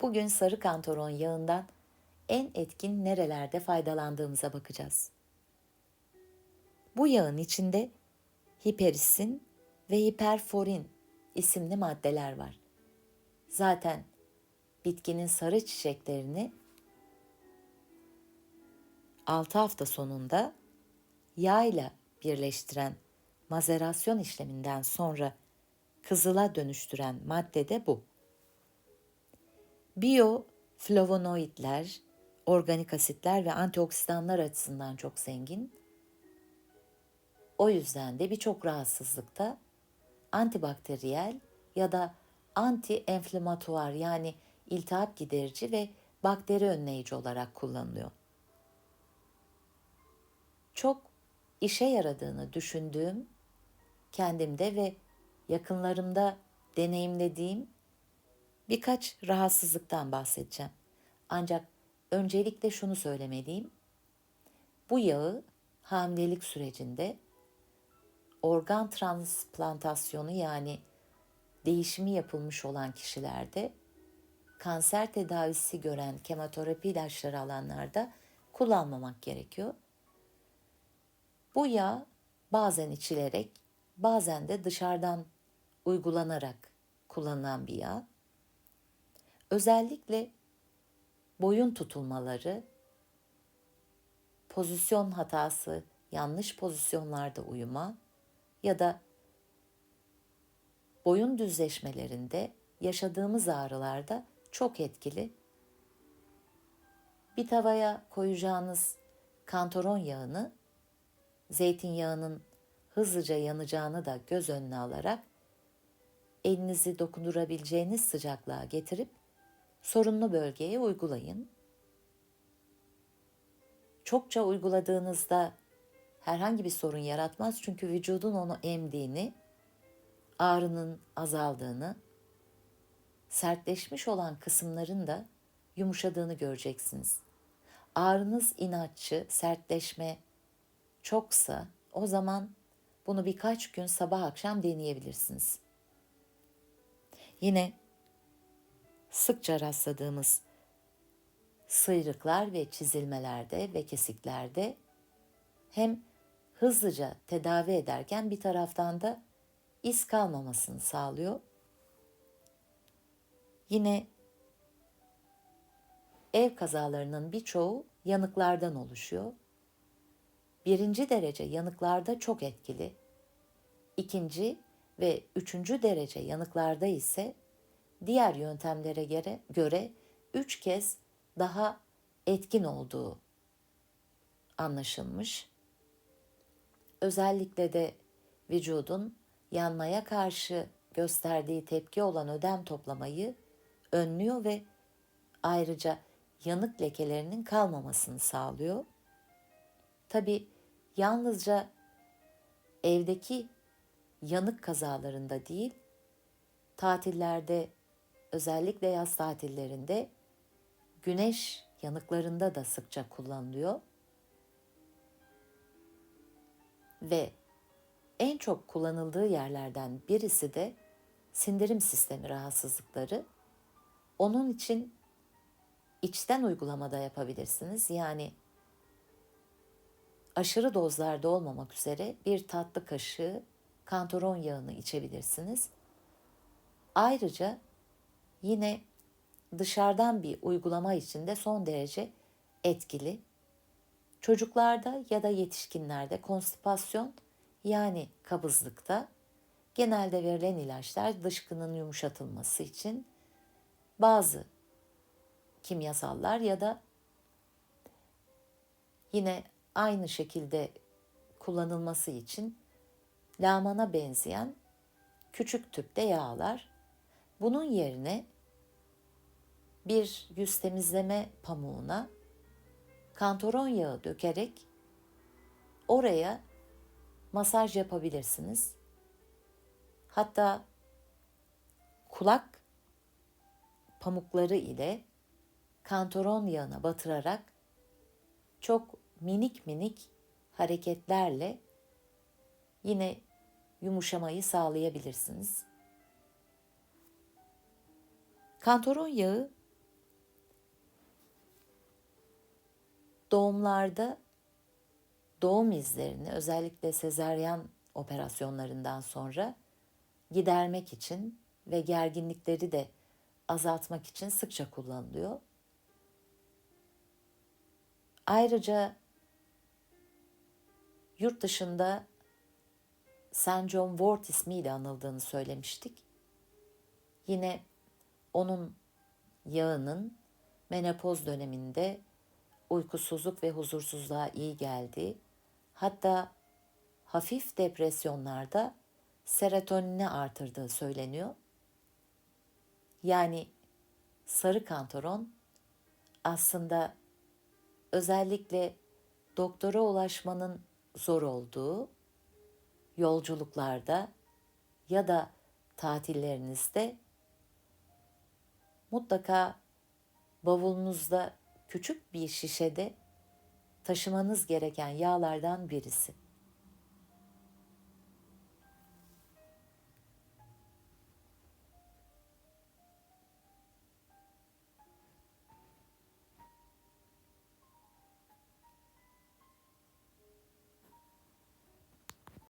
Bugün sarı kantaron yağından en etkin nerelerde faydalandığımıza bakacağız. Bu yağın içinde hiperisin ve hiperforin isimli maddeler var. Zaten bitkinin sarı çiçeklerini 6 hafta sonunda yağ ile birleştiren mazerasyon işleminden sonra kızıla dönüştüren madde de bu. Biyoflavonoidler, organik asitler ve antioksidanlar açısından çok zengin. O yüzden de birçok rahatsızlıkta antibakteriyel ya da anti-enflamatuar yani iltihap giderici ve bakteri önleyici olarak kullanılıyor. Çok işe yaradığını düşündüğüm, kendimde ve yakınlarımda deneyimlediğim birkaç rahatsızlıktan bahsedeceğim. Ancak öncelikle şunu söylemeliyim. Bu yağı hamilelik sürecinde organ transplantasyonu yani değişimi yapılmış olan kişilerde kanser tedavisi gören kemoterapi ilaçları alanlarda kullanmamak gerekiyor. Bu yağ bazen içilerek, bazen de dışarıdan uygulanarak kullanılan bir yağ. Özellikle boyun tutulmaları, pozisyon hatası, yanlış pozisyonlarda uyuma ya da boyun düzleşmelerinde yaşadığımız ağrılarda çok etkili. Bir tavaya koyacağınız kantaron yağını zeytinyağının hızlıca yanacağını da göz önüne alarak elinizi dokundurabileceğiniz sıcaklığa getirip sorunlu bölgeye uygulayın. Çokça uyguladığınızda herhangi bir sorun yaratmaz çünkü vücudun onu emdiğini, ağrının azaldığını, sertleşmiş olan kısımların da yumuşadığını göreceksiniz. Ağrınız inatçı, sertleşme çoksa o zaman bunu birkaç gün sabah akşam deneyebilirsiniz. Yine sıkça rastladığımız sıyrıklar ve çizilmelerde ve kesiklerde hem hızlıca tedavi ederken bir taraftan da iz kalmamasını sağlıyor. Yine ev kazalarının birçoğu yanıklardan oluşuyor. Birinci derece yanıklarda çok etkili. İkinci ve üçüncü derece yanıklarda ise diğer yöntemlere göre, göre üç kez daha etkin olduğu anlaşılmış. Özellikle de vücudun yanmaya karşı gösterdiği tepki olan ödem toplamayı önlüyor ve ayrıca yanık lekelerinin kalmamasını sağlıyor. Tabi yalnızca evdeki yanık kazalarında değil, tatillerde özellikle yaz tatillerinde güneş yanıklarında da sıkça kullanılıyor. Ve en çok kullanıldığı yerlerden birisi de sindirim sistemi rahatsızlıkları. Onun için içten uygulamada yapabilirsiniz. Yani aşırı dozlarda olmamak üzere bir tatlı kaşığı kantaron yağını içebilirsiniz. Ayrıca yine dışarıdan bir uygulama için de son derece etkili. Çocuklarda ya da yetişkinlerde konstipasyon yani kabızlıkta genelde verilen ilaçlar dışkının yumuşatılması için bazı kimyasallar ya da yine aynı şekilde kullanılması için lamana benzeyen küçük tüpte yağlar. Bunun yerine bir yüz temizleme pamuğuna kantaron yağı dökerek oraya masaj yapabilirsiniz. Hatta kulak pamukları ile kantaron yağına batırarak çok minik minik hareketlerle yine yumuşamayı sağlayabilirsiniz. Kantaron yağı doğumlarda doğum izlerini özellikle sezaryen operasyonlarından sonra gidermek için ve gerginlikleri de azaltmak için sıkça kullanılıyor. Ayrıca yurt dışında St. John Wort ismiyle anıldığını söylemiştik. Yine onun yağının menopoz döneminde uykusuzluk ve huzursuzluğa iyi geldiği, hatta hafif depresyonlarda serotonini artırdığı söyleniyor. Yani sarı kantaron aslında özellikle doktora ulaşmanın zor olduğu yolculuklarda ya da tatillerinizde mutlaka bavulunuzda küçük bir şişede taşımanız gereken yağlardan birisi.